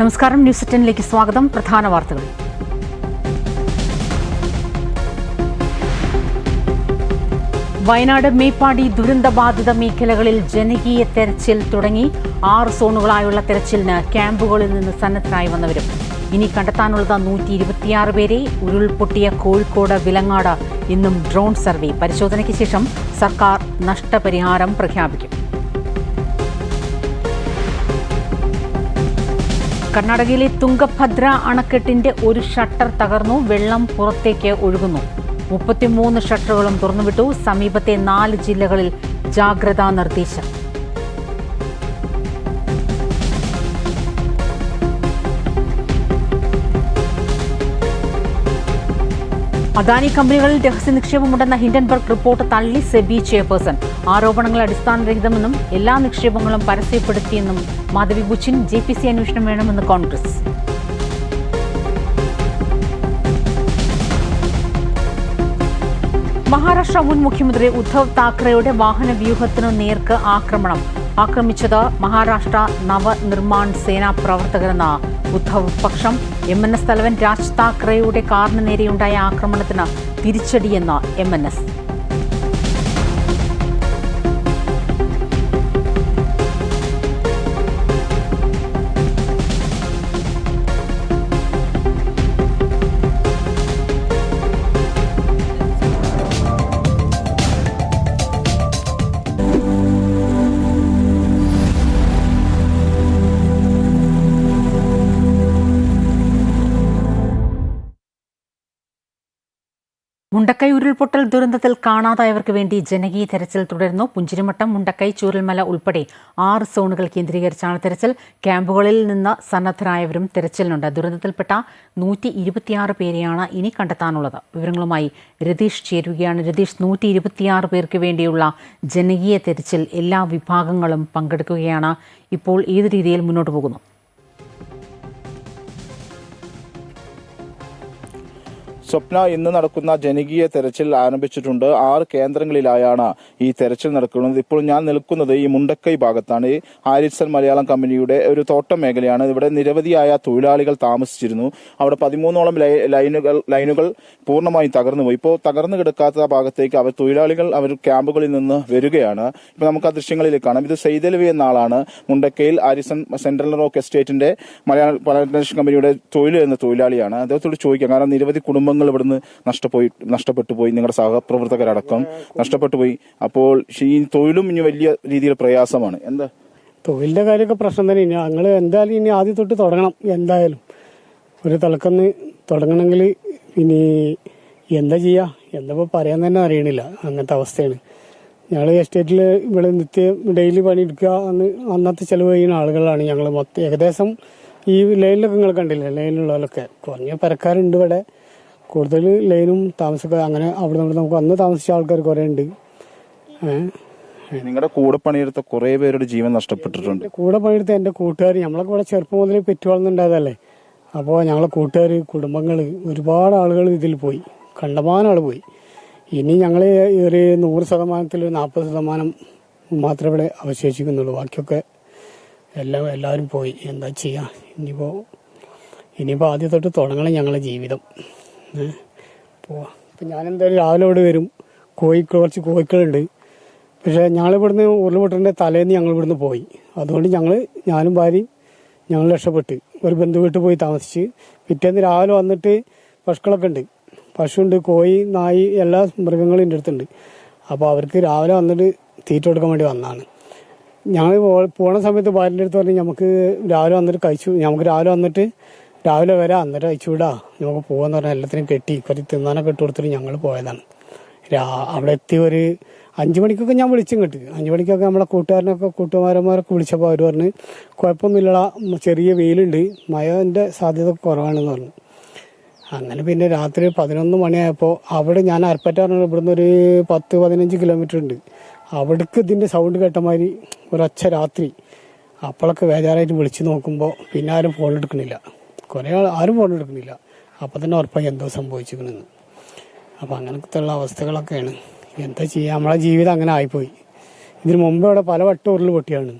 നമസ്കാരം. ന്യൂസ് ടെന്നിലേക്ക് സ്വാഗതം. പ്രധാന വാർത്തകൾ. വയനാട് മേപ്പാടി ദുരന്തബാധിത മേഖലകളിൽ ജനകീയ തെരച്ചിൽ തുടങ്ങി. ആറ് സോണുകളായുള്ള തെരച്ചിലിന് ക്യാമ്പുകളിൽ നിന്ന് സന്നദ്ധരായി വന്നവരും. ഇനി കണ്ടെത്താനുള്ളത് നൂറ്റി ഇരുപത്തിയാറ് പേരെ ഉരുൾപൊട്ടിയ കോഴിക്കോട് വിലങ്ങാട്. ഇന്നും ഡ്രോൺ സർവേ. പരിശോധനയ്ക്ക് ശേഷം സർക്കാർ നഷ്ടപരിഹാരം പ്രഖ്യാപിക്കും. കർണാടകയിലെ തുങ്കഭദ്ര അണക്കെട്ടിന്റെ ഒരു ഷട്ടർ തകർന്നു വെള്ളം പുറത്തേക്ക് ഒഴുകുന്നു. മുപ്പത്തിമൂന്ന് ഷട്ടറുകളും തുറന്നുവിട്ടു. സമീപത്തെ നാല് ജില്ലകളിൽ ജാഗ്രതാ നിർദ്ദേശം. അദാനി കമ്പനികളിൽ രഹസ്യ നിക്ഷേപമുണ്ടെന്ന ഹിൻഡൻബർഗ് റിപ്പോർട്ട് തള്ളി സെബി ചെയർപേഴ്സൺ. ആരോപണങ്ങൾ അടിസ്ഥാനരഹിതമെന്നും എല്ലാ നിക്ഷേപങ്ങളും പരസ്യപ്പെടുത്തിയെന്നും മാധവി ബുച്ചിൻ ജെ പി സി അന്വേഷണം വേണമെന്ന് കോൺഗ്രസ്. മഹാരാഷ്ട്ര മുൻ മുഖ്യമന്ത്രി ഉദ്ധവ് താക്കറെയുടെ വാഹന വ്യൂഹത്തിനു നേർക്ക് ആക്രമണം. ആക്രമിച്ചത് മഹാരാഷ്ട്ര നവനിർമ്മാൺ സേനാ പ്രവർത്തകരെന്ന ഉദ്ധവ് പക്ഷം. എം എൻ എസ് തലവൻ രാജ് താക്കറെയുടെ കാറിന് നേരെയുണ്ടായ ആക്രമണത്തിന് തിരിച്ചടിയെന്ന് എം എൻ എസ് മുണ്ടക്കൈ ഉരുൾപൊട്ടൽ ദുരന്തത്തിൽ കാണാതായവർക്ക് വേണ്ടി ജനകീയ തെരച്ചിൽ തുടരുന്നു. പുഞ്ചിരിമട്ടം മുണ്ടക്കൈ ചൂരൽമല ഉൾപ്പെടെ ആറ് സോണുകൾ കേന്ദ്രീകരിച്ചാണ് തെരച്ചിൽ. ക്യാമ്പുകളിൽ നിന്ന് സന്നദ്ധരായവരും തെരച്ചിലിനുണ്ട്. ദുരന്തത്തിൽപ്പെട്ട നൂറ്റി ഇരുപത്തിയാറ് പേരെയാണ് ഇനി കണ്ടെത്താനുള്ളത്. വിവരങ്ങളുമായി രതീഷ് ചേരുകയാണ്. രതീഷ് നൂറ്റി ഇരുപത്തിയാറ് പേർക്ക് വേണ്ടിയുള്ള ജനകീയ തെരച്ചിൽ എല്ലാ വിഭാഗങ്ങളും പങ്കെടുക്കുകയാണ്. ഇപ്പോൾ ഏത് രീതിയിൽ മുന്നോട്ട് പോകുന്നു? സ്വപ്ന ഇന്ന് നടക്കുന്ന ജനകീയ തെരച്ചിൽ ആരംഭിച്ചിട്ടുണ്ട്. ആറ് കേന്ദ്രങ്ങളിലായാണ് ഈ തെരച്ചിൽ നടക്കുന്നത്. ഇപ്പോൾ ഞാൻ നിൽക്കുന്നത് ഈ മുണ്ടക്കൈ ഭാഗത്താണ്. ഹാരിസൺ മലയാളം കമ്പനിയുടെ ഒരു തോട്ടം മേഖലയാണ്. ഇവിടെ നിരവധിയായ തൊഴിലാളികൾ താമസിച്ചിരുന്നു. അവിടെ പതിമൂന്നോളം ലൈനുകൾ ലൈനുകൾ പൂർണമായും തകർന്നു പോയി ഇപ്പോൾ തകർന്നു കിടക്കാത്ത ഭാഗത്തേക്ക് അവർ തൊഴിലാളികൾ അവർ ക്യാമ്പുകളിൽ നിന്ന് വരികയാണ്. ഇപ്പൊ നമുക്ക് ആ ദൃശ്യങ്ങളിൽ കാണാം. ഇത് സെയ്തലവി എന്ന ആളാണ് മുണ്ടക്കയിൽ ആരിസൺ സെൻട്രൽ റോക്ക് എസ്റ്റേറ്റിന്റെ മലയാള കമ്പനിയുടെ തൊഴിൽ എന്ന തൊഴിലാളിയാണ്. അദ്ദേഹത്തോട് ചോദിക്കാം. കാരണം നിരവധി കുടുംബങ്ങൾ ഇവിടുന്ന് നഷ്ടപ്പോയി നഷ്ടപ്പെട്ടു പോയി നിങ്ങളുടെ സഹപ്രവർത്തകരടക്കം നഷ്ടപ്പെട്ടു പോയി അപ്പോൾ ഈ തൊഴിലും ഇനി വലിയ രീതിയിൽ പ്രയാസമാണ്. എന്താ? തൊഴിലിന്റെ കാര്യമൊക്കെ പ്രശ്നം തന്നെ. ഇനി ഞങ്ങൾ എന്തായാലും ഇനി ആദ്യം തൊട്ട് തുടങ്ങണം. എന്തായാലും. ഒരു തിളക്കന്ന് തുടങ്ങണമെങ്കിൽ ഇനി എന്താ ചെയ്യാ? എന്താ പറയാൻ തന്നെ അറിയണില്ല. അങ്ങനത്തെ അവസ്ഥയാണ്. ഞങ്ങൾ എസ്റ്റേറ്റിൽ ഇവിടെ നിത്യം ഡെയിലി പണി പണിയെടുക്കുക അന്ന് അന്നത്തെ ചെലവ് ചെയ്യുന്ന ആളുകളാണ് ഞങ്ങൾ മൊത്തം. ഏകദേശം ഈ ലൈനിലൊക്കെ നിങ്ങൾ കണ്ടില്ലേ? ലൈനിലുള്ളവരൊക്കെ. കുറഞ്ഞ പരക്കാരുണ്ട് ഇവിടെ. കൂടുതൽ ലൈനും താമസക്കാർ അങ്ങനെ അവിടെ നിന്ന് നമുക്ക് അന്ന് താമസിച്ച ആൾക്കാർ കുറേ ഉണ്ട്. നിങ്ങളുടെ കൂടെ പണിയെടുത്ത കുറെ പേരുടെ ജീവൻ നഷ്ടപ്പെട്ടിട്ടുണ്ട്. കൂടെ പണിയെടുത്ത എന്റെ കൂട്ടുകാർ നമ്മളൊക്കെ ഇവിടെ ചെറുപ്പം മുതലേ പെറ്റുവളർന്നുണ്ടായതല്ലേ അപ്പോൾ ഞങ്ങളെ കൂട്ടുകാർ കുടുംബങ്ങൾ ഒരുപാട് ആളുകൾ ഇതിൽ പോയി. കണ്ടമാനം ആൾ പോയി. ഇനി ഞങ്ങൾ ഒരു നൂറ് ശതമാനത്തിൽ ഒരു നാൽപ്പത് ശതമാനം മാത്രമേ ഇവിടെ അവശേഷിക്കുന്നുള്ളൂ. ബാക്കിയൊക്കെ എല്ലാം എല്ലാവരും പോയി. എന്താ ചെയ്യുക ഇനിയിപ്പോൾ ഇനിയിപ്പോൾ ആദ്യം തൊട്ട് തുടങ്ങണം ഞങ്ങളെ ജീവിതം. പോവാ അപ്പം ഞാനെന്തായാലും രാവിലെ ഇവിടെ വരും. കോഴിക്കൾ കുറച്ച് കോഴിക്കളുണ്ട്. പക്ഷേ ഞങ്ങൾ ഇവിടുന്ന് ഉരുൾപൊട്ടലിന്റെ തലേന്ന് ഞങ്ങൾ ഇവിടുന്ന് പോയി. അതുകൊണ്ട് ഞങ്ങൾ ഞാനും ഭാര്യയും ഞങ്ങൾ രക്ഷപ്പെട്ട്. ഒരു ബന്ധു വീട്ടിൽ പോയി താമസിച്ച്. പിറ്റേന്ന് രാവിലെ വന്നിട്ട് പശുക്കളൊക്കെ ഉണ്ട്. പശുണ്ട് കോഴി നായി എല്ലാ മൃഗങ്ങളും എന്റെ അടുത്തുണ്ട്. അപ്പോൾ അവർക്ക് രാവിലെ വന്നിട്ട് തീറ്റ കൊടുക്കാൻ വേണ്ടി വന്നതാണ്. ഞങ്ങൾ പോണ സമയത്ത് ഭാര്യന്റെ അടുത്ത് പറഞ്ഞ് നമുക്ക് രാവിലെ വന്നിട്ട് കഴിച്ചു നമുക്ക് രാവിലെ വന്നിട്ട് രാവിലെ വരാം അന്നേരം അയച്ചുവിടാ നമുക്ക് പോകാന്ന് പറഞ്ഞാൽ എല്ലാത്തിനും കെട്ടി കുറച്ച് തിന്നാനൊക്കെ ഇട്ട് കൊടുത്തിട്ട് ഞങ്ങൾ പോയതാണ്. രാ അവിടെ എത്തി ഒരു അഞ്ചു മണിക്കൊക്കെ ഞാൻ വിളിച്ചും കിട്ടി അഞ്ചു മണിക്കൊക്കെ നമ്മളെ കൂട്ടുകാരനൊക്കെ കൂട്ടുകാരന്മാരൊക്കെ വിളിച്ചപ്പോൾ അവർ പറഞ്ഞ് കുഴപ്പമൊന്നുമില്ല ചെറിയ വെയിലുണ്ട് മഴന്റെ സാധ്യത കുറവാണെന്ന് പറഞ്ഞു. അങ്ങനെ പിന്നെ രാത്രി പതിനൊന്ന് മണിയായപ്പോൾ അവിടെ ഞാൻ അരപ്പറ്റ പറഞ്ഞ ഇവിടുന്ന് ഒരു പത്ത് പതിനഞ്ച് കിലോമീറ്റർ ഉണ്ട്. അവിടേക്ക് ഇതിന്റെ സൗണ്ട് കേട്ട മാതിരി ഒരൊച്ച രാത്രി. അപ്പോഴൊക്കെ ബേജാറായിട്ട് വിളിച്ചു നോക്കുമ്പോൾ പിന്നെ ആരും ഫോൺ എടുക്കണില്ല. കുറേ ആരും ഫോൺ എടുക്കുന്നില്ല. അപ്പം തന്നെ ഉറപ്പായി എന്തോ സംഭവിച്ചിരിക്കുന്നു അപ്പം അങ്ങനത്തെ ഉള്ള അവസ്ഥകളൊക്കെയാണ്. എന്താ ചെയ്യുക നമ്മളെ ജീവിതം അങ്ങനെ ആയിപ്പോയി. ഇതിന് മുമ്പ് ഇവിടെ പല വട്ടം ഉരുൾ പൊട്ടിയാണ്.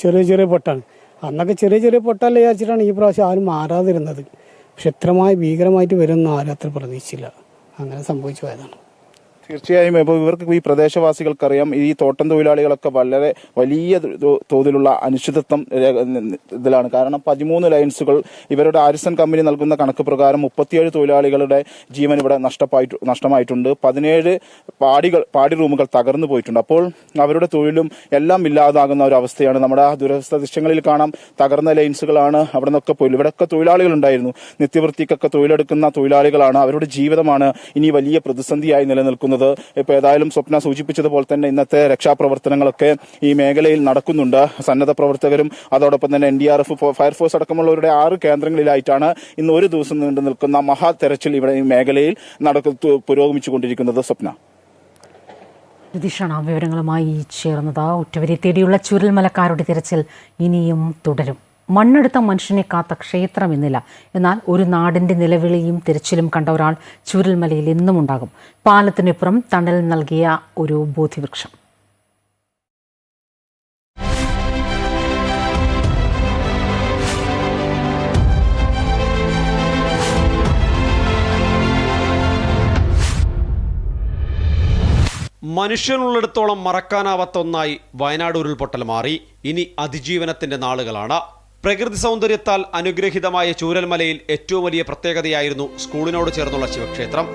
ചെറിയ ചെറിയ പൊട്ടാണ്. അന്നൊക്കെ ചെറിയ ചെറിയ പൊട്ടല്ല വിചാരിച്ചിട്ടാണ് ഈ പ്രാവശ്യം ആരും മാറാതിരുന്നത്. പക്ഷെ ഇത്രമായി ഭീകരമായിട്ട് വരുമെന്ന് ആരും അത്ര പ്രതീക്ഷിച്ചില്ല. അങ്ങനെ സംഭവിച്ചു പോയതാണ്. തീർച്ചയായും ഇപ്പോൾ ഇവർക്ക് ഈ പ്രദേശവാസികൾക്കറിയാം. ഈ തോട്ടം തൊഴിലാളികളൊക്കെ വളരെ വലിയ തോതിലുള്ള അനിശ്ചിതത്വം ഇതിലാണ്. കാരണം പതിമൂന്ന് ലൈൻസുകൾ ഇവരുടെ ആരിസൺ കമ്പനി നൽകുന്ന കണക്ക് പ്രകാരം മുപ്പത്തിയേഴ് തൊഴിലാളികളുടെ ജീവൻ ഇവിടെ നഷ്ടമായിട്ട് നഷ്ടമായിട്ടുണ്ട്. പതിനേഴ് പാടികൾ പാടി റൂമുകൾ തകർന്നു പോയിട്ടുണ്ട്. അപ്പോൾ അവരുടെ തൊഴിലും എല്ലാം ഇല്ലാതാകുന്ന ഒരു അവസ്ഥയാണ് നമ്മുടെ ദുരവസ്ഥ ദൃശ്യങ്ങളിൽ കാണാം. തകർന്ന ലൈൻസുകളാണ് അവിടെ നിന്നൊക്കെ പോയി ഇവിടെയൊക്കെ തൊഴിലാളികൾ ഉണ്ടായിരുന്നു നിത്യവൃത്തിക്കൊക്കെ തൊഴിലെടുക്കുന്ന തൊഴിലാളികളാണ്. അവരുടെ ജീവിതമാണ് ഇനി വലിയ പ്രതിസന്ധിയായി നിലനിൽക്കുന്നത്. ഇപ്പൊ ഏതായാലും സ്വപ്ന സൂചിപ്പിച്ചതുപോലെ തന്നെ ഇന്നത്തെ രക്ഷാപ്രവർത്തനങ്ങളൊക്കെ ഈ മേഖലയിൽ നടക്കുന്നുണ്ട്. സന്നദ്ധ പ്രവർത്തകരും അതോടൊപ്പം തന്നെ N D R F fire force അടക്കമുള്ളവരുടെ ആറ് കേന്ദ്രങ്ങളിലായിട്ടാണ് ഇന്ന് ഒരു ദിവസം നീണ്ടു നിൽക്കുന്ന മഹാ തെരച്ചിൽ ഇവിടെ ഈ മേഖലയിൽ നടക്കു പുരോഗമിച്ചുകൊണ്ടിരിക്കുന്നത് സ്വപ്ന. രതീഷാണ് വിവരങ്ങളുമായി ചേർന്നത് ഒറ്റവരെ തേടിയുള്ള ചുരൽമലക്കാരുടെ തിരച്ചിൽ ഇനിയും തുടരും. മണ്ണെടുത്ത മനുഷ്യനെ കാത്ത ക്ഷേത്രമെന്നില്ല. എന്നാൽ ഒരു നാടിന്റെ നിലവിളിയും തിരച്ചിലും കണ്ട ഒരാൾ ചുരൽമലയിൽ എന്നും ഉണ്ടാകും. പാലത്തിനിപ്പുറം തണൽ നൽകിയ ഒരു ബോധിവൃക്ഷം. മനുഷ്യനുള്ളിടത്തോളം മറക്കാനാവാത്ത ഒന്നായി വയനാട് ഉരുൾപൊട്ടൽ മാറി. ഇനി അതിജീവനത്തിന്റെ നാളുകളാണ്. പ്രകൃതി സൗന്ദര്യത്താൽ അനുഗ്രഹിതമായ ചൂരൽമലയിൽ ഏറ്റവും വലിയ പ്രത്യേകതയായിരുന്നു സ്കൂളിനോട് ചേർന്നുള്ള ശിവക്ഷേത്രം.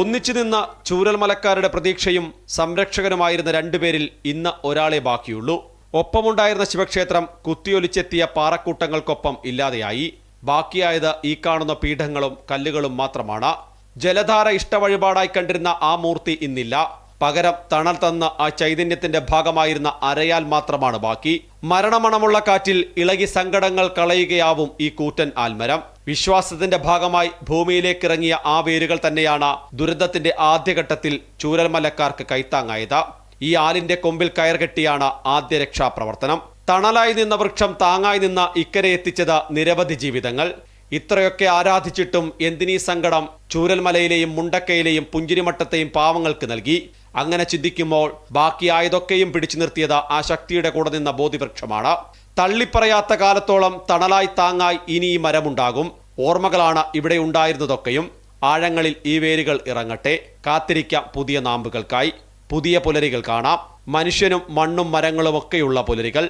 ഒന്നിച്ചു നിന്ന ചൂരൽമലക്കാരുടെ പ്രതീക്ഷയും സംരക്ഷകനുമായിരുന്ന രണ്ടുപേരിൽ ഇന്ന് ഒരാളെ ബാക്കിയുള്ളൂ. ഒപ്പമുണ്ടായിരുന്ന ശിവക്ഷേത്രം കുത്തിയൊലിച്ചെത്തിയ പാറക്കൂട്ടങ്ങൾക്കൊപ്പം ഇല്ലാതെയായി. ബാക്കിയായത് ഈ കാണുന്ന പീഠങ്ങളും കല്ലുകളും മാത്രമാണ്. ജലധാര ഇഷ്ടവഴിപാടായി കണ്ടിരുന്ന ആ മൂർത്തി ഇന്നില്ല. പകരം തണൽ തന്ന ആ ചൈതന്യത്തിന്റെ ഭാഗമായിരുന്ന അരയാൽ മാത്രമാണ് ബാക്കി. മരണമണമുള്ള കാറ്റിൽ ഇളകി സങ്കടങ്ങൾ കളയുകയാവും ഈ കൂറ്റൻ ആൽമരം. വിശ്വാസത്തിന്റെ ഭാഗമായി ഭൂമിയിലേക്ക് ഇറങ്ങിയ ആ വേരുകൾ തന്നെയാണ് ദുരന്തത്തിന്റെ ആദ്യഘട്ടത്തിൽ ചൂരൽമലക്കാർക്ക് കൈത്താങ്ങായത്. ഈ ആലിന്റെ കൊമ്പിൽ കയർ കെട്ടിയാണ് ആദ്യ രക്ഷാപ്രവർത്തനം. തണലായി നിന്ന വൃക്ഷം താങ്ങായി നിന്ന ഇക്കരെ എത്തിച്ചത് നിരവധി ജീവിതങ്ങൾ. ഇത്രയൊക്കെ ആരാധിച്ചിട്ടും എന്തിനീ സങ്കടം? ചൂരൽമലയിലെയും മുണ്ടക്കയിലെയും പുഞ്ചിരിമട്ടത്തെയും പാവങ്ങൾക്ക് നൽകി. അങ്ങനെ ചിന്തിക്കുമ്പോൾ ബാക്കിയായതൊക്കെയും പിടിച്ചു നിർത്തിയത് ആ ശക്തിയുടെ കൂടെ നിന്ന ബോധിവൃക്ഷമാണ്. തള്ളിപ്പറയാത്ത കാലത്തോളം തണലായി താങ്ങായി ഇനി ഈ മരമുണ്ടാകും. ഓർമ്മകളാണ് ഇവിടെ ഉണ്ടായിരുന്നതൊക്കെയും. ആഴങ്ങളിൽ ഈ വേരുകൾ ഇറങ്ങട്ടെ. കാത്തിരിക്കാം പുതിയ നാമ്പുകൾക്കായി. പുതിയ പുലരികൾ കാണാം. മനുഷ്യനും മണ്ണും മരങ്ങളും ഒക്കെയുള്ള പുലരികൾ.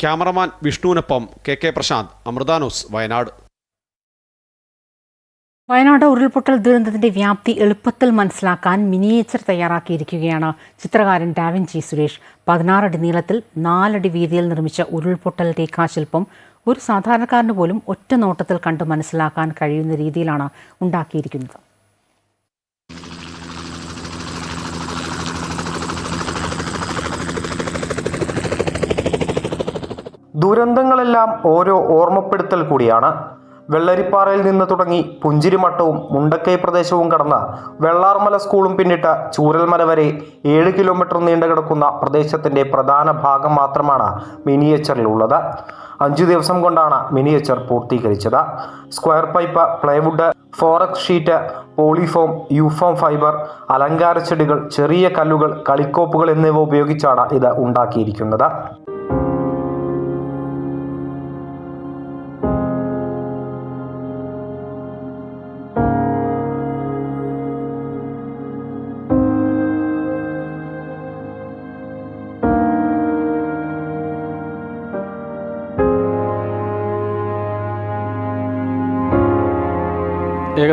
ക്യാമറമാൻ വിഷ്ണുവിനൊപ്പം കെ കെ പ്രശാന്ത് അമൃതാനൂസ് വയനാട്. വയനാട് ഉരുൾപൊട്ടൽ ദുരന്തത്തിന്റെ വ്യാപ്തി എളുപ്പത്തിൽ മനസ്സിലാക്കാൻ മിനിയേച്ചർ തയ്യാറാക്കിയിരിക്കുകയാണ് ചിത്രകാരൻ ഡാവിൻജി സുരേഷ്. പതിനാറടി നീളത്തിൽ നാലടി വീതിയിൽ നിർമ്മിച്ച ഉരുൾപൊട്ടൽ രേഖാശില്പം ഒരു സാധാരണക്കാരന് പോലും ഒറ്റ നോട്ടത്തിൽ കണ്ട് മനസ്സിലാക്കാൻ കഴിയുന്ന രീതിയിലാണ് ഉണ്ടാക്കിയിരിക്കുന്നത്. ദുരന്തങ്ങളെല്ലാം ഓരോ ഓർമ്മപ്പെടുത്തൽ കൂടിയാണ്. വെള്ളരിപ്പാറയിൽ നിന്ന് തുടങ്ങി പുഞ്ചിരിമട്ടവും മുണ്ടക്കൈ പ്രദേശവും കടന്ന് വെള്ളാർമല സ്കൂളും പിന്നിട്ട ചൂരൽമല വരെ ഏഴ് കിലോമീറ്റർ നീണ്ടു കിടക്കുന്ന പ്രദേശത്തിന്റെ പ്രധാന ഭാഗം മാത്രമാണ് മിനിയേച്ചറിലുള്ളത്. അഞ്ചു ദിവസം കൊണ്ടാണ് miniature പൂർത്തീകരിച്ചത്. Square pipe plywood forex sheet polyfoam U foam fibre അലങ്കാര ചെടികൾ ചെറിയ കല്ലുകൾ കളിക്കോപ്പുകൾ എന്നിവ ഉപയോഗിച്ചാണ് ഇത് ഉണ്ടാക്കിയിരിക്കുന്നത്.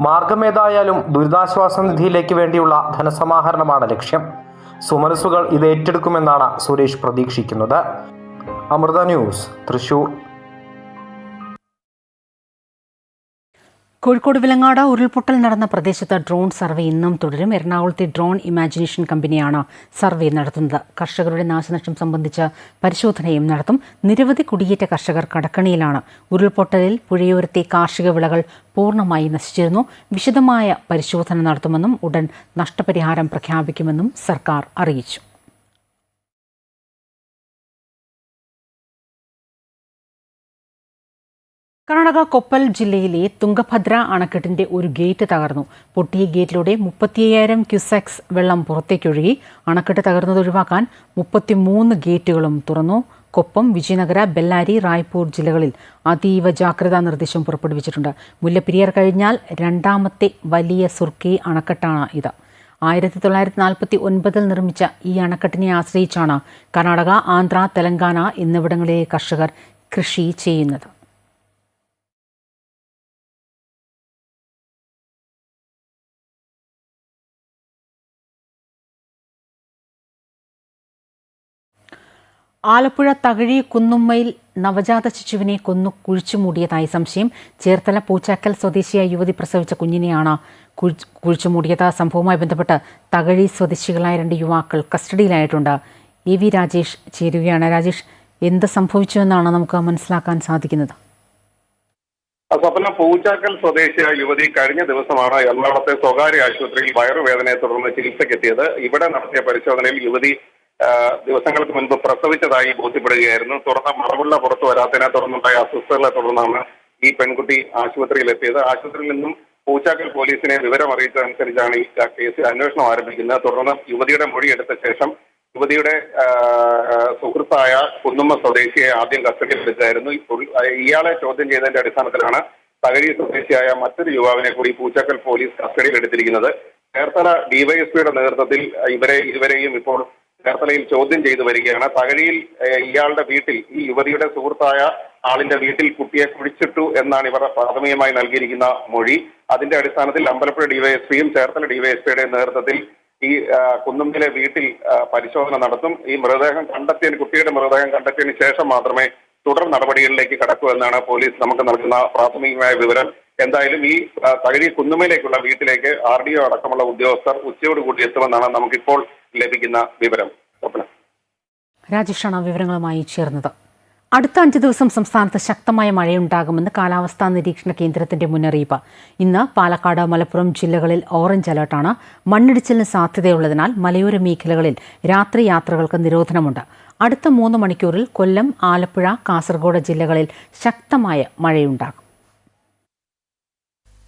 മാർഗമേതായാലും ദുരിതാശ്വാസ നിധിയിലേക്ക് വേണ്ടിയുള്ള ധനസമാഹരണമാണ് ലക്ഷ്യം. സുമനസുകൾ ഇത് ഏറ്റെടുക്കുമെന്നാണ് സുരേഷ് പ്രതീക്ഷിക്കുന്നത്. അമൃത ന്യൂസ് തൃശൂർ. കോഴിക്കോട് വിലങ്ങാട് ഉരുൾപൊട്ടൽ നടന്ന പ്രദേശത്ത് ഡ്രോൺ സർവേ ഇന്നും തുടരും. എറണാകുളത്തെ ഡ്രോൺ ഇമാജിനേഷൻ കമ്പനിയാണ് സർവേ നടത്തുന്നത്. കർഷകരുടെ നാശനഷ്ടം സംബന്ധിച്ച് പരിശോധനയും നടത്തും. നിരവധി കുടിയേറ്റ കർഷകർ കടക്കണിയിലാണ്. ഉരുൾപൊട്ടലിൽ പുഴയോരത്തെ കാർഷിക വിളകൾ പൂർണമായി നശിച്ചിരുന്നു. വിശദമായ പരിശോധന നടത്തുമെന്നും ഉടൻ നഷ്ടപരിഹാരം പ്രഖ്യാപിക്കുമെന്നും സർക്കാർ അറിയിച്ചു. കർണാടക കൊപ്പൽ ജില്ലയിലെ തുംഗഭദ്ര അണക്കെട്ടിന്റെ ഒരു ഗേറ്റ് തകർന്നു. പൊട്ടിയ ഗേറ്റിലൂടെ മുപ്പത്തിയ്യായിരം ക്യുസെക്സ് വെള്ളം പുറത്തേക്കൊഴുകി അണക്കെട്ട് തകർന്നത് ഒഴിവാക്കാൻ മുപ്പത്തിമൂന്ന് ഗേറ്റുകളും തുറന്നു. കൊപ്പം വിജയനഗര ബെല്ലാരി റായ്പൂർ ജില്ലകളിൽ അതീവ ജാഗ്രതാ നിർദ്ദേശം പുറപ്പെടുവിച്ചിട്ടുണ്ട്. മുല്ലപ്പെരിയാർ കഴിഞ്ഞാൽ രണ്ടാമത്തെ വലിയ സുർക്കി അണക്കെട്ടാണ് ഇത്. ആയിരത്തി തൊള്ളായിരത്തി നാൽപ്പത്തി ഒൻപതിൽ നിർമ്മിച്ച ഈ അണക്കെട്ടിനെ ആശ്രയിച്ചാണ് കർണാടക ആന്ധ്ര തെലങ്കാന എന്നിവിടങ്ങളിലെ കർഷകർ കൃഷി ചെയ്യുന്നത്. ആലപ്പുഴ തകഴി കുന്നുമ്മയിൽ നവജാത ശിശുവിനെ കൊന്നു കുഴിച്ചുമൂടിയതായി സംശയം. ചേർത്തല പൂച്ചാക്കൽ സ്വദേശിയായ യുവതി പ്രസവിച്ച കുഞ്ഞിനെയാണ് കുഴിച്ചു കുഴിച്ചുമൂടിയത് സംഭവവുമായി ബന്ധപ്പെട്ട് തകഴി സ്വദേശികളായ രണ്ട് യുവാക്കൾ കസ്റ്റഡിയിലായിട്ടുണ്ട്. എ വി രാജേഷ് ചേരുകയാണ്. രാജേഷ് എന്ത് സംഭവിച്ചുവെന്നാണ് നമുക്ക് മനസ്സിലാക്കാൻ സാധിക്കുന്നത്? സ്വപ്ന പൂച്ചാക്കൽ സ്വദേശിയായ യുവതി കഴിഞ്ഞ ദിവസമാണ് എറണാകുളത്തെ സ്വകാര്യ ആശുപത്രിയിൽ വയറുവേദനയെ തുടർന്ന് ചികിത്സയ്ക്കെത്തിയത്. ഇവിടെ നടത്തിയ പരിശോധനയിൽ യുവതി ദിവസങ്ങൾക്ക് മുൻപ് പ്രസവിച്ചതായി ബോധ്യപ്പെടുകയായിരുന്നു. തുറന്ന മറവുള്ള പുറത്തു വരാത്തതിനെ തുടർന്നുണ്ടായ അസ്വസ്ഥതകളെ തുടർന്നാണ് ഈ പെൺകുട്ടി ആശുപത്രിയിൽ എത്തിയത് ആശുപത്രിയിൽ നിന്നും പൂച്ചാക്കൽ പോലീസിനെ വിവരം അറിയിച്ചതനുസരിച്ചാണ് ഈ കേസിൽ അന്വേഷണം ആരംഭിക്കുന്നത്. തുടർന്ന് യുവതിയുടെ മൊഴി എടുത്ത ശേഷം യുവതിയുടെ സുഹൃത്തായ കുന്നുമ്മ സ്വദേശിയെ ആദ്യം കസ്റ്റഡിയിൽ എടുത്തായിരുന്നു. ഇയാളെ ചോദ്യം ചെയ്തതിന്റെ അടിസ്ഥാനത്തിലാണ് തകഴി സ്വദേശിയായ മറ്റൊരു യുവാവിനെ കൂടി പൂച്ചാക്കൽ പോലീസ് കസ്റ്റഡിയിൽ എടുത്തിരിക്കുന്നത്. ചേർത്തല ഡിവൈഎസ്പിയുടെ നേതൃത്വത്തിൽ ഇവരെ ഇരുവരെയും ഇപ്പോൾ ചേർത്തലയിൽ ചോദ്യം ചെയ്തു വരികയാണ്. തകഴിയിൽ ഇയാളുടെ വീട്ടിൽ ഈ യുവതിയുടെ സുഹൃത്തായ ആളിന്റെ വീട്ടിൽ കുട്ടിയെ കുഴിച്ചിട്ടു എന്നാണ് ഇവർ പ്രാഥമികമായി നൽകിയിരിക്കുന്ന മൊഴി. അതിന്റെ അടിസ്ഥാനത്തിൽ അമ്പലപ്പുഴ ഡിവൈഎസ്പിയും ചേർത്തല ഡിവൈഎസ്പിയുടെ നേതൃത്വത്തിൽ ഈ കുന്നുമ്പിലെ വീട്ടിൽ പരിശോധന നടത്തും. ഈ മൃതദേഹം കണ്ടെത്തിയതിന് കുട്ടിയുടെ മൃതദേഹം കണ്ടെത്തിയതിന് ശേഷം മാത്രമേ തുടർ നടപടികളിലേക്ക് കടക്കൂ എന്നാണ് പോലീസ് നമുക്ക് നൽകുന്ന പ്രാഥമികമായ വിവരം. എന്തായാലും ഈ തകഴി കുന്നുമയിലേക്കുള്ള വീട്ടിലേക്ക് ആർ ഡി ഒ അടക്കമുള്ള ഉദ്യോഗസ്ഥർ ഉച്ചയോടുകൂടി എത്തുമെന്നാണ് നമുക്കിപ്പോൾ ലഭിക്കുന്ന വിവരം രാജേഷാണ് വിവരങ്ങളുമായി ചേർന്നത്. അടുത്ത അഞ്ച് ദിവസം സംസ്ഥാനത്ത് ശക്തമായ മഴയുണ്ടാകുമെന്ന് കാലാവസ്ഥാ നിരീക്ഷണ കേന്ദ്രത്തിന്റെ മുന്നറിയിപ്പ്. ഇന്ന് പാലക്കാട് മലപ്പുറം ജില്ലകളിൽ ഓറഞ്ച് അലർട്ടാണ്. മണ്ണിടിച്ചിലിന് സാധ്യതയുള്ളതിനാൽ മലയോര മേഖലകളിൽ രാത്രി യാത്രകൾക്ക് നിരോധനമുണ്ട്. അടുത്ത മൂന്ന് മണിക്കൂറിൽ കൊല്ലം ആലപ്പുഴ കാസർഗോഡ് ജില്ലകളിൽ ശക്തമായ മഴയുണ്ടാകും.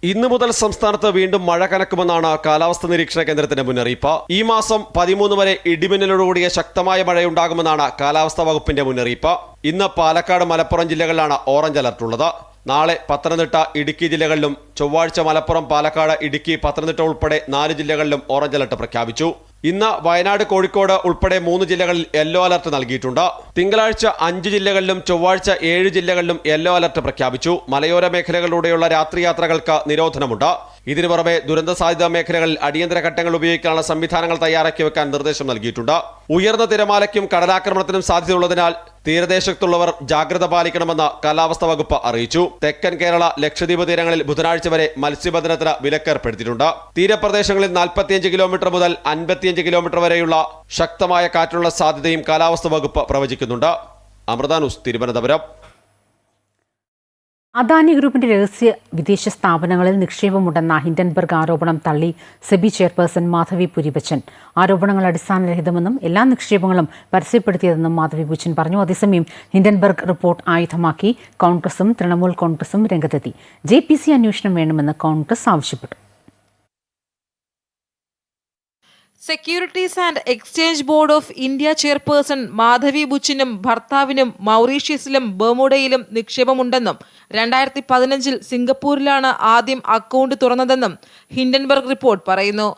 ഇന്നു മുതൽ സംസ്ഥാനത്ത് വീണ്ടും മഴ കനക്കുമെന്നാണ് കാലാവസ്ഥാ നിരീക്ഷണ കേന്ദ്രത്തിന്റെ മുന്നറിയിപ്പ്. ഈ മാസം പതിമൂന്ന് വരെ ഇടിമിന്നലോടുകൂടിയ ശക്തമായ മഴയുണ്ടാകുമെന്നാണ് കാലാവസ്ഥാ വകുപ്പിന്റെ മുന്നറിയിപ്പ്. ഇന്ന് പാലക്കാട് മലപ്പുറം ജില്ലകളിലാണ് ഓറഞ്ച് അലർട്ട് ഉള്ളത്. നാളെ പത്തനംതിട്ട ഇടുക്കി ജില്ലകളിലും ചൊവ്വാഴ്ച മലപ്പുറം പാലക്കാട് ഇടുക്കി പത്തനംതിട്ട ഉൾപ്പെടെ നാല് ജില്ലകളിലും ഓറഞ്ച് അലർട്ട് പ്രഖ്യാപിച്ചു. ഇന്ന് വയനാട് കോഴിക്കോട് ഉൾപ്പെടെ മൂന്ന് ജില്ലകളിൽ യെല്ലോ അലർട്ട് നൽകിയിട്ടുണ്ട്. തിങ്കളാഴ്ച അഞ്ച് ജില്ലകളിലും ചൊവ്വാഴ്ച ഏഴ് ജില്ലകളിലും യെല്ലോ അലർട്ട് പ്രഖ്യാപിച്ചു. മലയോര മേഖലകളിലൂടെയുള്ള രാത്രി യാത്രകൾക്ക് നിരോധനമുണ്ട്. ഇതിനു പുറമെ ദുരന്ത സാധ്യതാ മേഖലകളിൽ അടിയന്തര ഘട്ടങ്ങൾ ഉപയോഗിക്കാനുള്ള സംവിധാനങ്ങൾ തയ്യാറാക്കി വെക്കാൻ നിർദ്ദേശം നൽകിയിട്ടുണ്ട്. ഉയർന്ന തിരമാലയ്ക്കും കടലാക്രമണത്തിനും സാധ്യതയുള്ളതിനാൽ തീരദേശത്തുള്ളവർ ജാഗ്രത പാലിക്കണമെന്ന് കാലാവസ്ഥാ വകുപ്പ് അറിയിച്ചു. തെക്കൻ കേരള ലക്ഷദ്വീപ് തീരങ്ങളിൽ ബുധനാഴ്ച വരെ മത്സ്യബന്ധനത്തിന് വിലക്കേർപ്പെടുത്തിയിട്ടുണ്ട്. തീരപ്രദേശങ്ങളിൽ നാൽപ്പത്തിയഞ്ച് കിലോമീറ്റർ മുതൽ അൻപത്തിയഞ്ച് കിലോമീറ്റർ വരെയുള്ള ശക്തമായ കാറ്റുള്ള സാധ്യതയും കാലാവസ്ഥാ വകുപ്പ് പ്രവചിക്കുന്നുണ്ട്. അമൃത തിരുവനന്തപുരം. അദാനി ഗ്രൂപ്പിന്റെ രഹസ്യ വിദേശ സ്ഥാപനങ്ങളിൽ നിക്ഷേപമുണ്ടെന്ന ഹിൻഡൻബർഗ് ആരോപണം തള്ളി സെബി ചെയർപേഴ്സൺ മാധവി പുരിബച്ചൻ ആരോപണങ്ങൾ അടിസ്ഥാനരഹിതമെന്നും എല്ലാ നിക്ഷേപങ്ങളും പരസ്യപ്പെടുത്തിയതെന്നും മാധവി ബുച്ചൻ പറഞ്ഞു. അതേസമയം ഹിൻഡൻബർഗ് റിപ്പോർട്ട് ആയുധമാക്കി കോൺഗ്രസും തൃണമൂൽ കോൺഗ്രസും രംഗത്തെത്തി. ജെ പി സി അന്വേഷണം വേണമെന്ന് കോൺഗ്രസ് ആവശ്യപ്പെട്ടു. Securities and exchange board of India chairperson Madhavi ബുച്ചിനും ഭർത്താവിനും മൗറീഷ്യസിലും ബർമുഡയിലും നിക്ഷേപമുണ്ടെന്നും രണ്ടായിരത്തി പതിനഞ്ചിൽ സിംഗപ്പൂരിലാണ് ആദ്യം അക്കൗണ്ട് തുറന്നതെന്നും ഹിൻഡൻബർഗ് റിപ്പോർട്ട് പറയുന്നു.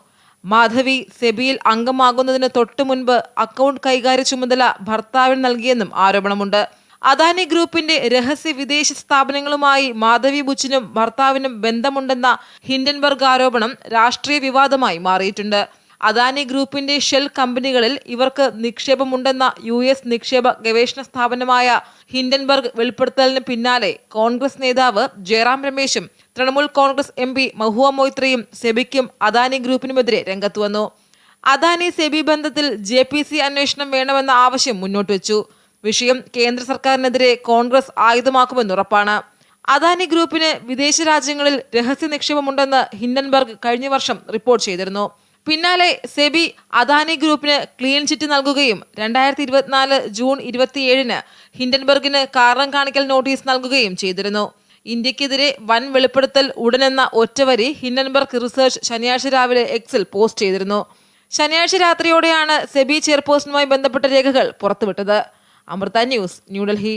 മാധവി സെബിയിൽ അംഗമാകുന്നതിന് തൊട്ടു മുൻപ് അക്കൗണ്ട് കൈകാര്യ ചുമതല ഭർത്താവിന് നൽകിയെന്നും ആരോപണമുണ്ട്. അദാനി ഗ്രൂപ്പിന്റെ രഹസ്യ വിദേശ സ്ഥാപനങ്ങളുമായി മാധവി ബുച്ചിനും ഭർത്താവിനും ബന്ധമുണ്ടെന്ന ഹിൻഡൻബർഗ് ആരോപണം രാഷ്ട്രീയ വിവാദമായി മാറിയിട്ടുണ്ട്. അദാനി ഗ്രൂപ്പിന്റെ ഷെൽ കമ്പനികളിൽ ഇവർക്ക് നിക്ഷേപമുണ്ടെന്ന യു എസ് നിക്ഷേപ ഗവേഷണ സ്ഥാപനമായ ഹിൻഡൻബർഗ് വെളിപ്പെടുത്തലിന് പിന്നാലെ കോൺഗ്രസ് നേതാവ് ജയറാം രമേശും തൃണമൂൽ കോൺഗ്രസ് എം പി മഹുവ മൊയ്ത്രയും സെബിക്കും അദാനി ഗ്രൂപ്പിനുമെതിരെ രംഗത്ത് വന്നു. അദാനി സെബി ബന്ധത്തിൽ ജെ പി സി അന്വേഷണം വേണമെന്ന ആവശ്യം മുന്നോട്ട് വെച്ചു. വിഷയം കേന്ദ്ര സർക്കാരിനെതിരെ കോൺഗ്രസ് ആയുധമാക്കുമെന്ന് ഉറപ്പാണ്. അദാനി ഗ്രൂപ്പിന് വിദേശ രാജ്യങ്ങളിൽ രഹസ്യ നിക്ഷേപമുണ്ടെന്ന് ഹിൻഡൻബർഗ് കഴിഞ്ഞ വർഷം റിപ്പോർട്ട് ചെയ്തിരുന്നു. പിന്നാലെ സെബി അദാനി ഗ്രൂപ്പിന് ക്ലീൻ ചിറ്റ് നൽകുകയും രണ്ടായിരത്തി ഇരുപത്തിനാല് ജൂൺ ഇരുപത്തിയേഴിന് ഹിൻഡൻബർഗിന് കാരണം കാണിക്കൽ നോട്ടീസ് നൽകുകയും ചെയ്തിരുന്നു. ഇന്ത്യക്കെതിരെ വൻ വെളിപ്പെടുത്തൽ ഉടനെന്ന ഒറ്റവരി ഹിൻഡൻബർഗ് റിസർച്ച് ശനിയാഴ്ച രാവിലെ എക്സിൽ പോസ്റ്റ് ചെയ്തിരുന്നു. ശനിയാഴ്ച രാത്രിയോടെയാണ് സെബി ചെയർപേഴ്സണുമായി ബന്ധപ്പെട്ട രേഖകൾ പുറത്തുവിട്ടത്. അമൃത ന്യൂസ് ന്യൂഡൽഹി.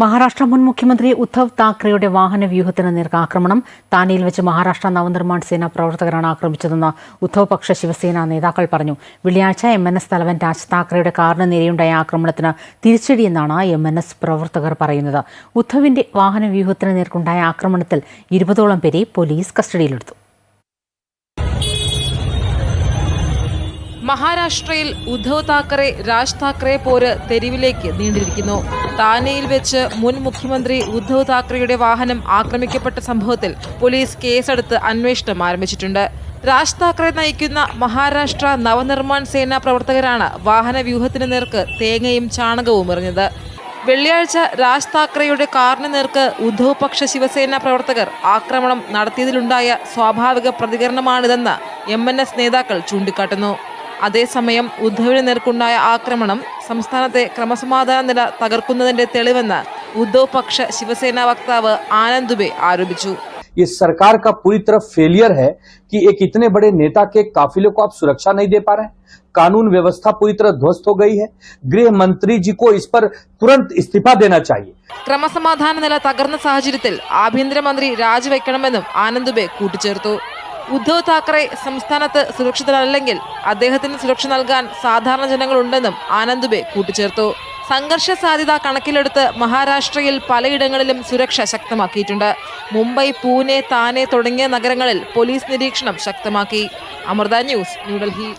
മഹാരാഷ്ട്ര മുൻ മുഖ്യമന്ത്രി ഉദ്ധവ് താക്കറെയുടെ വാഹന വ്യൂഹത്തിന് നേർക്ക് ആക്രമണം. താനെയിൽ വെച്ച് മഹാരാഷ്ട്ര നവനിർമ്മാൺ സേന പ്രവർത്തകരാണ് ആക്രമിച്ചതെന്ന് ഉദ്ധവ് പക്ഷ ശിവസേന നേതാക്കൾ പറഞ്ഞു. വെള്ളിയാഴ്ച എം എൻ എസ് തലവൻ രാജ് താക്കറെയുടെ കാറിന് നേരെയുണ്ടായ ആക്രമണത്തിന് തിരിച്ചടിയെന്നാണ് എം എൻ എസ് പ്രവർത്തകർ പറയുന്നത്. ഉദ്ധവിന്റെ വാഹന വ്യൂഹത്തിന് നേർക്കുണ്ടായ ആക്രമണത്തിൽ ഇരുപതോളം പേരെ പോലീസ് കസ്റ്റഡിയിലെടുത്തു. മഹാരാഷ്ട്രയിൽ ഉദ്ധവ് താക്കറെ രാജ് താക്കറെ പോര് തെരുവിലേക്ക് നീണ്ടിരിക്കുന്നു. താനെയിൽ വെച്ച് മുൻ മുഖ്യമന്ത്രി ഉദ്ധവ് താക്കറെയുടെ വാഹനം ആക്രമിക്കപ്പെട്ട സംഭവത്തിൽ പോലീസ് കേസെടുത്ത് അന്വേഷണം ആരംഭിച്ചിട്ടുണ്ട്. രാജ് താക്കറെ നയിക്കുന്ന മഹാരാഷ്ട്ര നവനിർമ്മാൺ സേന പ്രവർത്തകരാണ് വാഹന വ്യൂഹത്തിന് നേർക്ക് തേങ്ങയും ചാണകവും എറിഞ്ഞത്. വെള്ളിയാഴ്ച രാജ് താക്കറെയുടെ കാറിന് നേർക്ക് ഉദ്ധവ് പക്ഷ ശിവസേന പ്രവർത്തകർ ആക്രമണം നടത്തിയതിലുണ്ടായ സ്വാഭാവിക പ്രതികരണമാണിതെന്ന് എം എൻ എസ് നേതാക്കൾ ചൂണ്ടിക്കാട്ടുന്നു. അതേസമയം ഉദ്ധവിന് നേർക്കുണ്ടായ ആക്രമണം സംസ്ഥാനത്തെ ക്രമസമാധാന നില തകർക്കുന്നതിന്റെ തെളിവെന്ന് ഉദ്ധവ് പക്ഷ ശിവസേന വക്താവ് ആനന്ദ് ദുബെ ആരോപിച്ചു ये सरकार का पूरी तरह फेलियर है कि एक इतने बड़े नेता के काफिले को आप सुरक्षा नहीं दे पा रहे हैं कानून व्यवस्था पूरी तरह ध्वस्त हो गई है गृह मंत्री जी को इस पर तुरंत इस्तीफा देना चाहिए ക്രമസമാധാന നില തകർന്ന സാഹചര്യത്തിൽ ആഭ്യന്തരമന്ത്രി രാജിവെക്കണമെന്നും ആനന്ദ് ദുബെ കൂട്ടിച്ചേർത്തു ഉദ്ധവ് താക്കറെ സംസ്ഥാനത്ത് സുരക്ഷിതരല്ലെങ്കിൽ അദ്ദേഹത്തിന് സുരക്ഷ നൽകാൻ സാധാരണ ജനങ്ങളുണ്ടെന്നും ആനന്ദ് ദുബെ കൂട്ടിച്ചേർത്തു. സംഘർഷ സാധ്യത കണക്കിലെടുത്ത് മഹാരാഷ്ട്രയിൽ പലയിടങ്ങളിലും സുരക്ഷ ശക്തമാക്കിയിട്ടുണ്ട്. മുംബൈ പൂനെ താനെ തുടങ്ങിയ നഗരങ്ങളിൽ പോലീസ് നിരീക്ഷണം ശക്തമാക്കി. അമൃത ന്യൂസ് ന്യൂഡൽഹി.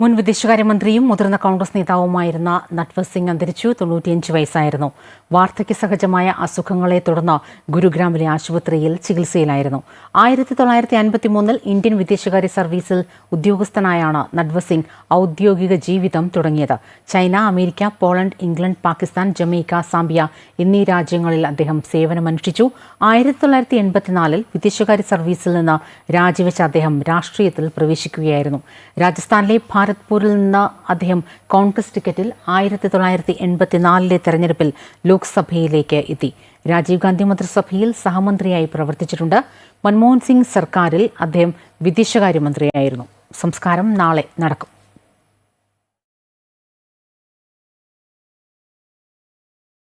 മുൻ വിദേശകാര്യമന്ത്രിയും മുതിർന്ന കോൺഗ്രസ് നേതാവുമായിരുന്ന നട്വർ സിംഗ് അന്തരിച്ചു. തൊണ്ണൂറ്റിയഞ്ച് വയസ്സായിരുന്നു. വാർദ്ധക്യ സഹജമായ അസുഖങ്ങളെ തുടർന്ന് ഗുരുഗ്രാമിലെ ആശുപത്രിയിൽ ചികിത്സയിലായിരുന്നു. ആയിരത്തി തൊള്ളായിരത്തി അൻപത്തി മൂന്നിൽ ഇന്ത്യൻ വിദേശകാര്യ സർവീസിൽ ഉദ്യോഗസ്ഥനായാണ് നട്വർ സിംഗ് ഔദ്യോഗിക ജീവിതം തുടങ്ങിയത്. China America Poland England Pakistan Jamaica Zambia എന്നീ രാജ്യങ്ങളിൽ അദ്ദേഹം സേവനമനുഷ്ഠിച്ചു. ആയിരത്തി തൊള്ളായിരത്തി എൺപത്തിനാലിൽ വിദേശകാര്യ സർവീസിൽ നിന്ന് രാജിവെച്ച അദ്ദേഹം രാഷ്ട്രീയത്തിൽ പ്രവേശിക്കുകയായിരുന്നു. രാജസ്ഥാനിലെ ഭാരത്പൂരിൽ നിന്ന് അദ്ദേഹം കോൺഗ്രസ് ടിക്കറ്റിൽ ആയിരത്തി തൊള്ളായിരത്തി എൺപത്തിനാലിലെ തെരഞ്ഞെടുപ്പിൽ ലോക്സഭയിലേക്ക് എത്തി. രാജീവ് ഗാന്ധി മന്ത്രിസഭയിൽ സഹമന്ത്രിയായി പ്രവർത്തിച്ചിട്ടുണ്ട്. മൻമോഹൻ സിംഗ് സർക്കാരിൽ അദ്ദേഹം വിദേശകാര്യമന്ത്രിയായിരുന്നു. സംസ്കാരം നാളെ നടക്കും.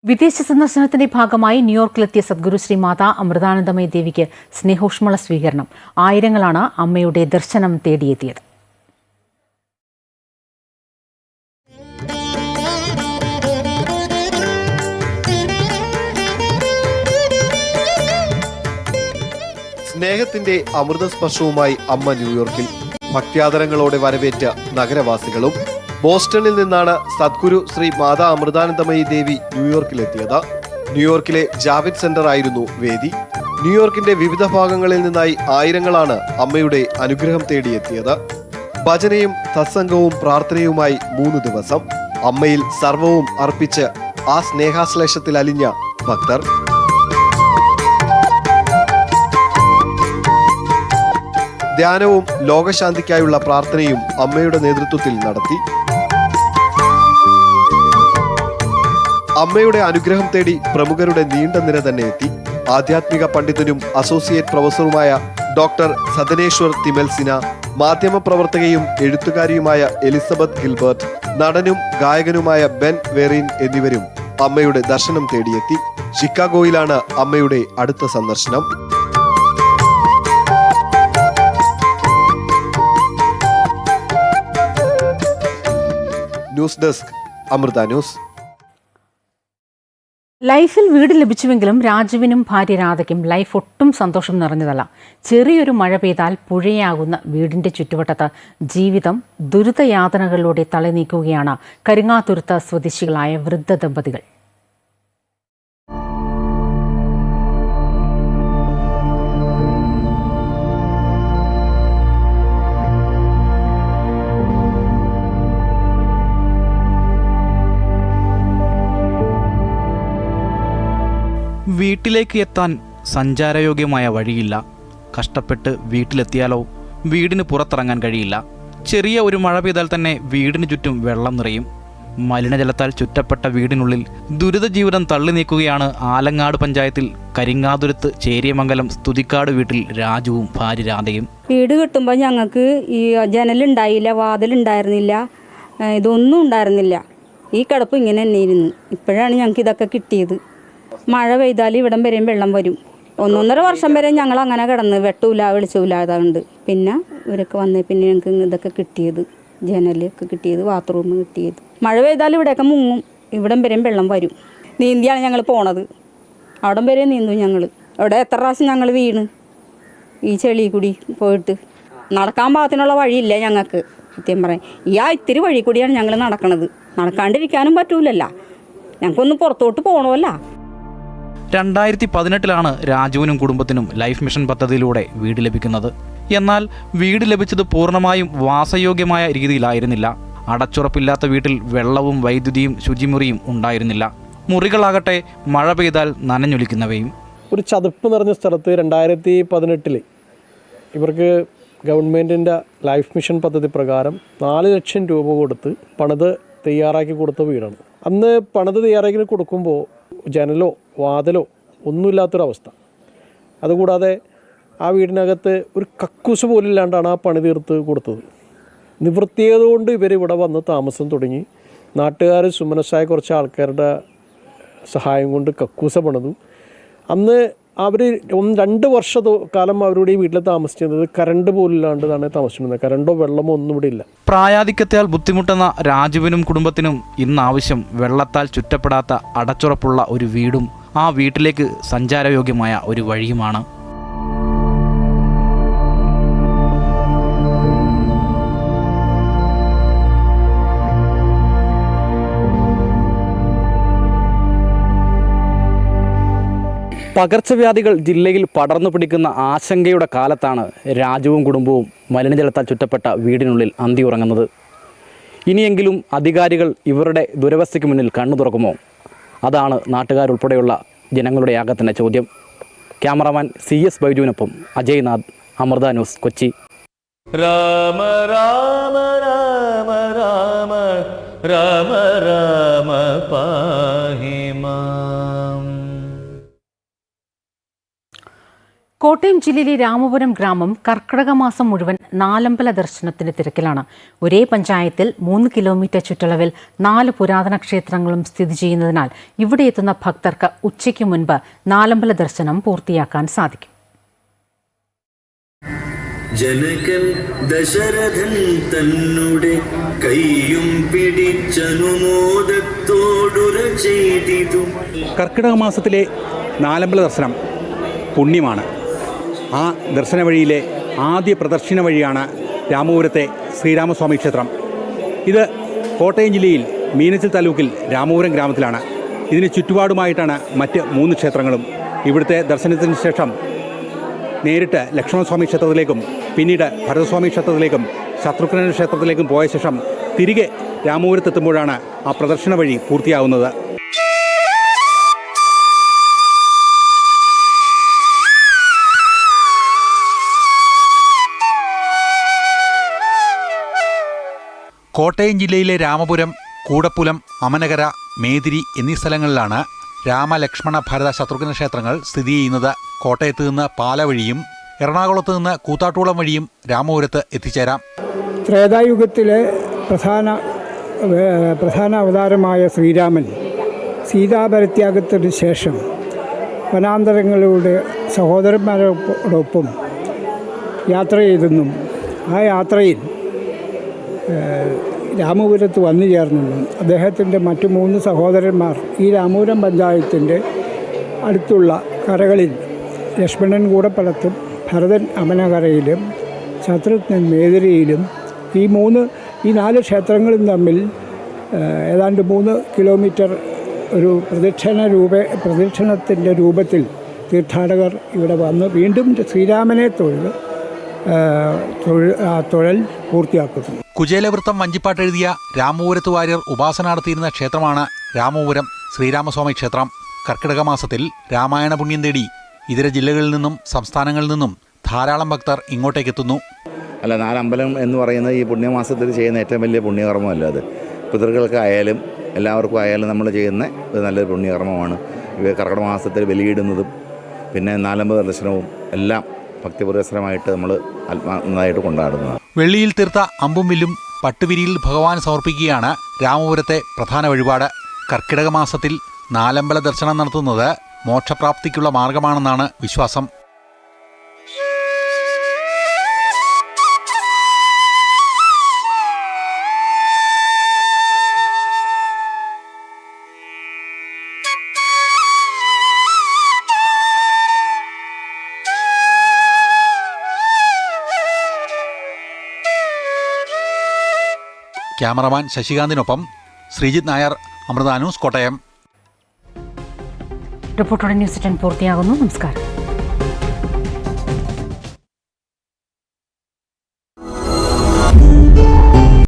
വിദേശ സന്ദർശനത്തിന്റെ ഭാഗമായി ന്യൂയോർക്കിലെത്തിയ സദ്ഗുരു ശ്രീ മാതാ അമൃതാനന്ദമയ ദേവിക്ക് സ്നേഹോഷ്മള സ്വീകരണം. ആയിരങ്ങളാണ് അമ്മയുടെ ദർശനം തേടിയെത്തിയത്. സ്നേഹത്തിന്റെ അമൃതസ്പർശവുമായി അമ്മ ന്യൂയോർക്കിൽ ഭക്ത്യാദരങ്ങളോടെ വരവേറ്റ നഗരവാസികളും ബോസ്റ്റണിൽ നിന്നാണ് സദ്ഗുരു ശ്രീ മാതാ അമൃതാനന്ദമയി ദേവി ന്യൂയോർക്കിലെത്തിയത്. ന്യൂയോർക്കിലെ ജാവിദ് സെന്റർ ആയിരുന്നു വേദി. ന്യൂയോർക്കിന്റെ വിവിധ ഭാഗങ്ങളിൽ നിന്നായി ആയിരങ്ങളാണ് അമ്മയുടെ അനുഗ്രഹം തേടിയെത്തിയത്. ഭജനയും സത്സംഗവും പ്രാർത്ഥനയുമായി മൂന്ന് ദിവസം. അമ്മയിൽ സർവവും അർപ്പിച്ച് ആ സ്നേഹാശ്ലേഷത്തിൽ അലിഞ്ഞ ഭക്തർ ധ്യാനവും ലോകശാന്തിക്കായുള്ള പ്രാർത്ഥനയും അമ്മയുടെ നേതൃത്വത്തിൽ നടത്തി. അമ്മയുടെ അനുഗ്രഹം തേടി പ്രമുഖരുടെ നീണ്ട നിര തന്നെ എത്തി. ആധ്യാത്മിക പണ്ഡിതനും അസോസിയേറ്റ് പ്രൊഫസറുമായ ഡോക്ടർ സദനേശ്വർ തിമൽസിന മാധ്യമപ്രവർത്തകയും എഴുത്തുകാരിയുമായ എലിസബത്ത് ഗിൽബർട്ട് നടനും ഗായകനുമായ ബെൻ വെറിൻ എന്നിവരും അമ്മയുടെ ദർശനം തേടിയെത്തി. ഷിക്കാഗോയിലാണ് അമ്മയുടെ അടുത്ത സന്ദർശനം. News desk Amrita news. ലൈഫിൽ വീട് ലഭിച്ചുവെങ്കിലും രാജുവിനും ഭാര്യ രാധയ്ക്കും ലൈഫ് ഒട്ടും സന്തോഷം നിറഞ്ഞതല്ല. ചെറിയൊരു മഴ പെയ്താൽ പുഴയാകുന്ന വീടിന്റെ ചുറ്റുവട്ടത്ത് ജീവിതം ദുരിതയാതനകളിലൂടെ തള്ളി നീക്കുകയാണ് കരിങ്ങാതുരുത്ത് സ്വദേശികളായ വൃദ്ധ ദമ്പതികൾ വീട്ടിലേക്ക് എത്താൻ സഞ്ചാരയോഗ്യമായ വഴിയില്ല. കഷ്ടപ്പെട്ട് വീട്ടിലെത്തിയാലോ? വീടിന് പുറത്തിറങ്ങാൻ കഴിയില്ല. ചെറിയ ഒരു മഴ പെയ്താൽ തന്നെ വീടിന് ചുറ്റും വെള്ളം നിറയും. മലിനജലത്താൽ ചുറ്റപ്പെട്ട വീടിനുള്ളിൽ ദുരിത ജീവിതം തള്ളി നീക്കുകയാണ് ആലങ്ങാട് പഞ്ചായത്തിൽ കരിങ്ങാതുരത്ത് ചേരിയമംഗലം സ്തുതിക്കാട് വീട്ടിൽ രാജുവും ഭാര്യ രാധയും. വീട് കിട്ടുമ്പോൾ ഞങ്ങൾക്ക് ഈ ജനലുണ്ടായില്ല വാതിലുണ്ടായിരുന്നില്ല ഇതൊന്നും ഉണ്ടായിരുന്നില്ല. ഈ കിടപ്പ് ഇങ്ങനെ തന്നെ ഇരുന്നു ഇപ്പോഴാണ് ഞങ്ങൾക്ക് ഇതൊക്കെ കിട്ടിയത്. മഴ പെയ്താൽ ഇവിടം വരെയും വെള്ളം വരും. ഒന്നൊന്നര വർഷം വരെ ഞങ്ങൾ അങ്ങനെ കിടന്ന് വെട്ടൂല വെളിച്ചമില്ലാതുണ്ട് പിന്നെ ഇവരൊക്കെ വന്നേ പിന്നെ ഞങ്ങൾക്ക് ഇതൊക്കെ കിട്ടിയത് ജനലൊക്കെ കിട്ടിയത് ബാത്റൂം കിട്ടിയത്. മഴ പെയ്താൽ ഇവിടെയൊക്കെ മുങ്ങും ഇവിടം വരെയും വെള്ളം വരും. നീന്തിയാണ് ഞങ്ങൾ പോണത്. അവിടം വരെ നീന്തും ഞങ്ങൾ അവിടെ എത്ര പ്രാവശ്യം ഞങ്ങൾ വീണ്? ഈ ചെളി കൂടി പോയിട്ട്. നടക്കാൻ പാകത്തിനുള്ള വഴിയില്ല ഞങ്ങൾക്ക്. സത്യം പറയാം. ഈ ആ ഇത്തിരി വഴി കൂടിയാണ് ഞങ്ങൾ നടക്കണത്. നടക്കാണ്ടിരിക്കാനും പറ്റൂലല്ല. ഞങ്ങൾക്കൊന്ന് പുറത്തോട്ട് പോകണമല്ല രണ്ടായിരത്തി പതിനെട്ടിലാണ് രാജുവിനും കുടുംബത്തിനും ലൈഫ് മിഷൻ പദ്ധതിയിലൂടെ വീട് ലഭിക്കുന്നത്. എന്നാൽ വീട് ലഭിച്ചത് പൂർണമായും വാസയോഗ്യമായ രീതിയിലായിരുന്നില്ല. അടച്ചുറപ്പില്ലാത്ത വീട്ടിൽ വെള്ളവും വൈദ്യുതിയും ശുചിമുറിയും ഉണ്ടായിരുന്നില്ല. മുറികളാകട്ടെ മഴ പെയ്താൽ നനഞ്ഞൊലിക്കുന്നവയും. ഒരു ചതുപ്പ് നിറഞ്ഞ സ്ഥലത്ത് രണ്ടായിരത്തി പതിനെട്ടിൽ ഇവർക്ക് ഗവൺമെന്റിന്റെ ലൈഫ് മിഷൻ പദ്ധതി പ്രകാരം നാല് ലക്ഷം രൂപ കൊടുത്ത് പണിത് തയ്യാറാക്കി കൊടുത്ത വീടാണ്. അന്ന് പണിത് തയ്യാറാക്കി കൊടുക്കുമ്പോൾ ജനലോ വാതിലോ ഒന്നുമില്ലാത്തൊരവസ്ഥ. അതുകൂടാതെ ആ വീടിനകത്ത് ഒരു കക്കൂസ് പോലില്ലാണ്ടാണ് ആ പണി തീർത്ത് കൊടുത്തത്. നിവൃത്തിയതുകൊണ്ട് ഇവർ ഇവിടെ വന്ന് താമസം തുടങ്ങി. നാട്ടുകാർ സുമനസ്സായ കുറച്ച് ആൾക്കാരുടെ സഹായം കൊണ്ട് കക്കൂസ പണിതു. അന്ന് അവർ ഒന്ന് രണ്ട് വർഷ കാലം അവരുടെ ഈ വീട്ടിൽ താമസിച്ചിരുന്നത് കറണ്ട് പോലും ഇല്ലാണ്ടാണ് താമസിച്ചിരുന്നത്. കരണ്ടോ വെള്ളമോ ഒന്നും ഇവിടെ ഇല്ല. പ്രായാധിക്യത്താൽ ബുദ്ധിമുട്ടുന്ന രാജുവിനും കുടുംബത്തിനും ഇന്നാവശ്യം വെള്ളത്താൽ ചുറ്റപ്പെടാത്ത അടച്ചുറപ്പുള്ള ഒരു വീടും ആ വീട്ടിലേക്ക് സഞ്ചാരയോഗ്യമായ ഒരു വഴിയുമാണ്. പകർച്ചവ്യാധികൾ ജില്ലയിൽ പടർന്നു പിടിക്കുന്ന ആശങ്കയുടെ കാലത്താണ് രാജുവും കുടുംബവും മലിനജലത്താൽ ചുറ്റപ്പെട്ട വീടിനുള്ളിൽ അന്തി ഉറങ്ങുന്നത്. ഇനിയെങ്കിലും അധികാരികൾ ഇവരുടെ ദുരവസ്ഥയ്ക്ക് മുന്നിൽ കണ്ണു തുറക്കുമോ അതാണ് നാട്ടുകാരുൾപ്പെടെയുള്ള ജനങ്ങളുടെ യാഗത്തിന്റെ ചോദ്യം. ക്യാമറമാൻ സി എസ് ബൈജുവിനൊപ്പം അജയ് നാഥ് അമൃത ന്യൂസ് കൊച്ചി. രാമ രാമ രാമ രാമ രാമ രാമ പാഹി കോട്ടയം ജില്ലയിലെ രാമപുരം ഗ്രാമം കർക്കിടക മാസം മുഴുവൻ നാലമ്പല ദർശനത്തിന് തിരക്കിലാണ്. ഒരേ പഞ്ചായത്തിൽ മൂന്ന് കിലോമീറ്റർ ചുറ്റളവിൽ നാല് പുരാതന ക്ഷേത്രങ്ങളും സ്ഥിതി ചെയ്യുന്നതിനാൽ ഇവിടെ എത്തുന്ന ഭക്തർക്ക് ഉച്ചയ്ക്ക് മുൻപ് നാലമ്പല ദർശനം പൂർത്തിയാക്കാൻ സാധിക്കും. ജനകൻ ദശരഥൻ തന്നുടെ കൈയും പിടിച്ചനുമോദത്തോടുര ചെയ്തിതു. കർക്കിടക മാസത്തിലെ നാലമ്പല ദർശനം പുണ്യമാണ്. ആ ദർശന വഴിയിലെ ആദ്യ പ്രദർശന വഴിയാണ് രാമപുരത്തെ ശ്രീരാമസ്വാമി ക്ഷേത്രം. ഇത് കോട്ടയം ജില്ലയിൽ മീനച്ചിൽ താലൂക്കിൽ രാമപുരം ഗ്രാമത്തിലാണ്. ഇതിന് ചുറ്റുപാടുമായിട്ടാണ് മറ്റ് മൂന്ന് ക്ഷേത്രങ്ങളും. ഇവിടുത്തെ ദർശനത്തിന് ശേഷം നേരിട്ട് ലക്ഷ്മണസ്വാമി ക്ഷേത്രത്തിലേക്കും പിന്നീട് ഭരതസ്വാമി ക്ഷേത്രത്തിലേക്കും ശത്രുഘ്നൻ ക്ഷേത്രത്തിലേക്കും പോയ ശേഷം തിരികെ രാമപുരത്തെത്തുമ്പോഴാണ് ആ പ്രദർശന വഴി പൂർത്തിയാവുന്നത്. കോട്ടയം ജില്ലയിലെ രാമപുരം കൂടപ്പുലം അമനകര മേതിരി എന്നീ സ്ഥലങ്ങളിലാണ് രാമലക്ഷ്മണ ഭരത ശത്രുഘ്ന ക്ഷേത്രങ്ങൾ സ്ഥിതി ചെയ്യുന്നത്. കോട്ടയത്ത് നിന്ന് പാല വഴിയും എറണാകുളത്ത് നിന്ന് കൂത്താട്ടുകുളം വഴിയും രാമപുരത്ത് എത്തിച്ചേരാം. ത്രേതായുഗത്തിലെ പ്രധാന പ്രധാന അവതാരമായ ശ്രീരാമൻ സീതാപരിത്യാഗത്തിന് ശേഷം വനാന്തരങ്ങളിലൂടെ സഹോദരന്മാരോടൊപ്പം യാത്ര ചെയ്തെന്നും ആ യാത്രയിൽ രാമപുരത്ത് വന്നു ചേർന്നു അദ്ദേഹത്തിന്റെ മറ്റു മൂന്ന് സഹോദരന്മാർ ഈ രാമപുരം പഞ്ചായത്തിന്റെ അടുത്തുള്ള കരകളിൽ ലക്ഷ്മണൻ കൂടപ്പലത്തും ഭരതൻ അമനകരയിലും ശത്രുഘ്നൻ മേതിരിയിലും ഈ മൂന്ന് ഈ നാല് ക്ഷേത്രങ്ങളും തമ്മിൽ ഏതാണ്ട് മൂന്ന് കിലോമീറ്റർ ഒരു പ്രദക്ഷിണ രൂപ പ്രദക്ഷിണത്തിന്റെ രൂപത്തിൽ തീർത്ഥാടകർ ഇവിടെ വന്ന് വീണ്ടും ശ്രീരാമനെ തൊഴിൽ തൊഴിൽ തൊഴൽ പൂർത്തിയാക്കുന്നു. കുചേലവൃത്തം വഞ്ചിപ്പാട്ട് എഴുതിയ രാമപുരത്ത് വാര്യർ ഉപാസന നടത്തിയിരുന്ന ക്ഷേത്രമാണ് രാമപുരം ശ്രീരാമസ്വാമി ക്ഷേത്രം. കർക്കിടക മാസത്തിൽ രാമായണ പുണ്യം തേടി ഇതര ജില്ലകളിൽ നിന്നും സംസ്ഥാനങ്ങളിൽ നിന്നും ധാരാളം ഭക്തർ ഇങ്ങോട്ടേക്ക് എത്തുന്നു. അല്ല നാലമ്പലം എന്ന് പറയുന്നത് ഈ പുണ്യമാസത്തിൽ ചെയ്യുന്ന ഏറ്റവും വലിയ പുണ്യകർമ്മമല്ല അത്. പിതൃക്കൾക്കായാലും എല്ലാവർക്കും ആയാലും നമ്മൾ ചെയ്യുന്ന ഒരു നല്ലൊരു പുണ്യകർമ്മമാണ്. കർക്കിടക മാസത്തിൽ ബലിയിടുന്നതും പിന്നെ നാലമ്പ ദർശനവും എല്ലാം ഭക്തിപുരസരമായിട്ട് നമ്മൾ ആത്മാനായിട്ട് കൊണ്ടാടുന്നതാണ്. വെള്ളിയിൽ തീർത്ത അമ്പും വില്ലും പട്ടുവിരിയിൽ ഭഗവാൻ സമർപ്പിക്കുകയാണ് രാമപുരത്തെ പ്രധാന വഴിപാട്. കർക്കിടക മാസത്തിൽ നാലമ്പല ദർശനം നടത്തുന്നത് മോക്ഷപ്രാപ്തിക്കുള്ള മാർഗമാണെന്നാണ് വിശ്വാസം. ക്യാമറമാൻ ശശികാന്തിനൊപ്പം ശ്രീജിത് നായർ അമൃതാനൂസ് കോട്ടയം. റിപ്പോർട്ടോടെ ന്യൂസ് ടെൻ പൂർത്തിയാകുന്നു. നമസ്കാരം.